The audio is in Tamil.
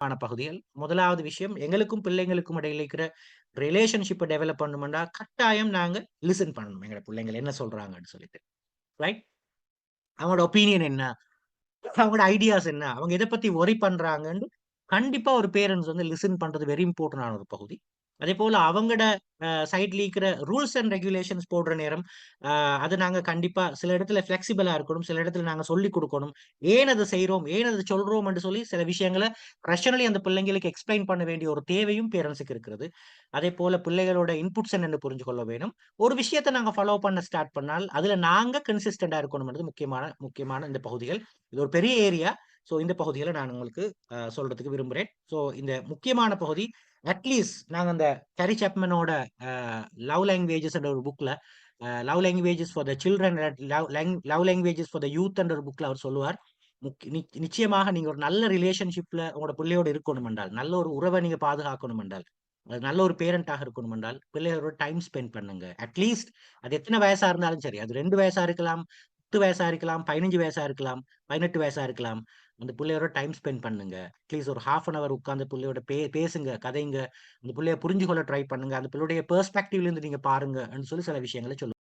முக்கியமான பகுதிகள். முதலாவது விஷயம் எங்களுக்கும் பிள்ளைங்களுக்கும் இடையில இருக்கிற ரிலேஷன்ஷிப்பை டெவலப் பண்ணணும்னா கட்டாயம் நாங்க லிசன் பண்ணணும். எங்க பிள்ளைங்க என்ன சொல்றாங்கன்னு சொல்லிட்டு. ரைட் அவங்களோட ஒப்பீனியன் என்ன? அவங்களோட ஐடியாஸ் என்ன? அவங்க எதை பத்தி ஒரி பண்றாங்கன்னு கண்டிப்பா ஒரு பேரண்ட்ஸ் வந்து லிசன் பண்றது வெரி இம்பார்ட்டன்டான ஒரு பகுதி. அதே போல அவங்களோட சைட்ல இருக்கிற ரூல்ஸ் அண்ட் ரெகுலேஷன்ஸ் போடுற நேரம் அது நாங்க கண்டிப்பா சில இடத்துல பிளெக்சிபிளா இருக்கணும் சில இடத்துல நாங்க சொல்லி கொடுக்கணும். ஏன் அதை செய்யறோம் ஏன் அதை சொல்றோம் என்று சொல்லி சில விஷயங்களை ரஷனலி அந்த பிள்ளைங்களுக்கு எக்ஸ்பிளைன் பண்ண வேண்டிய ஒரு தேவையும் பேரண்ட்ஸுக்கு இருக்கிறது. அதே போல பிள்ளைகளோட இன்புட்ஸ் என்னன்னு புரிஞ்சு கொள்ள வேணும். ஒரு விஷயத்தை நாங்க ஃபாலோ பண்ண ஸ்டார்ட் பண்ணால் அதுல நாங்க கன்சிஸ்டண்டா இருக்கணும்ன்றது முக்கியமான முக்கியமான இந்த பகுதிகள். இது ஒரு பெரிய ஏரியா ஸோ இந்த பகுதிகளை நான் உங்களுக்கு சொல்றதுக்கு விரும்புகிறேன் ஸோ இந்த முக்கியமான பகுதி அட்லீஸ்ட் நாங்கள் அந்த கரி சாப்மனோட லவ் லாங்குவேஜஸ் ஒரு புக்கில் love languages for the children love languages for the youth என்ற ஒரு புக்கில் அவர் சொல்லுவார். நிச்சயமாக நீங்க ஒரு நல்ல ரிலேஷன்ஷிப்ல உங்களோட பிள்ளையோட இருக்கணும் என்றால் நல்ல ஒரு உறவை நீங்க பாதுகாக்கணும் என்றால் அது நல்ல ஒரு பேரண்டாக இருக்கணும் என்றால் பிள்ளைகளோட டைம் ஸ்பெண்ட் பண்ணுங்க. அட்லீஸ்ட் அது எத்தனை வயசா இருந்தாலும் சரி அது ரெண்டு வயசா இருக்கலாம் பத்து வயசா இருக்கலாம் பதினஞ்சு வயசா இருக்கலாம் பதினெட்டு வயசா இருக்கலாம். அந்த பிள்ளையோட டைம் ஸ்பெண்ட் பண்ணுங்க. ப்ளீஸ் ஒரு ஹாஃப் அன் அவர் உட்காந்து பிள்ளையோட பே பேசுங்க கதைங்க. அந்த பிள்ளைய புரிஞ்சு கொள்ள ட்ரை பண்ணுங்க. அந்த பிள்ளையுடைய பெர்ஸ்பெக்டிவ்ல இருந்து நீங்க பாருங்க. சொல்லி சில விஷயங்களை சொல்லுங்க.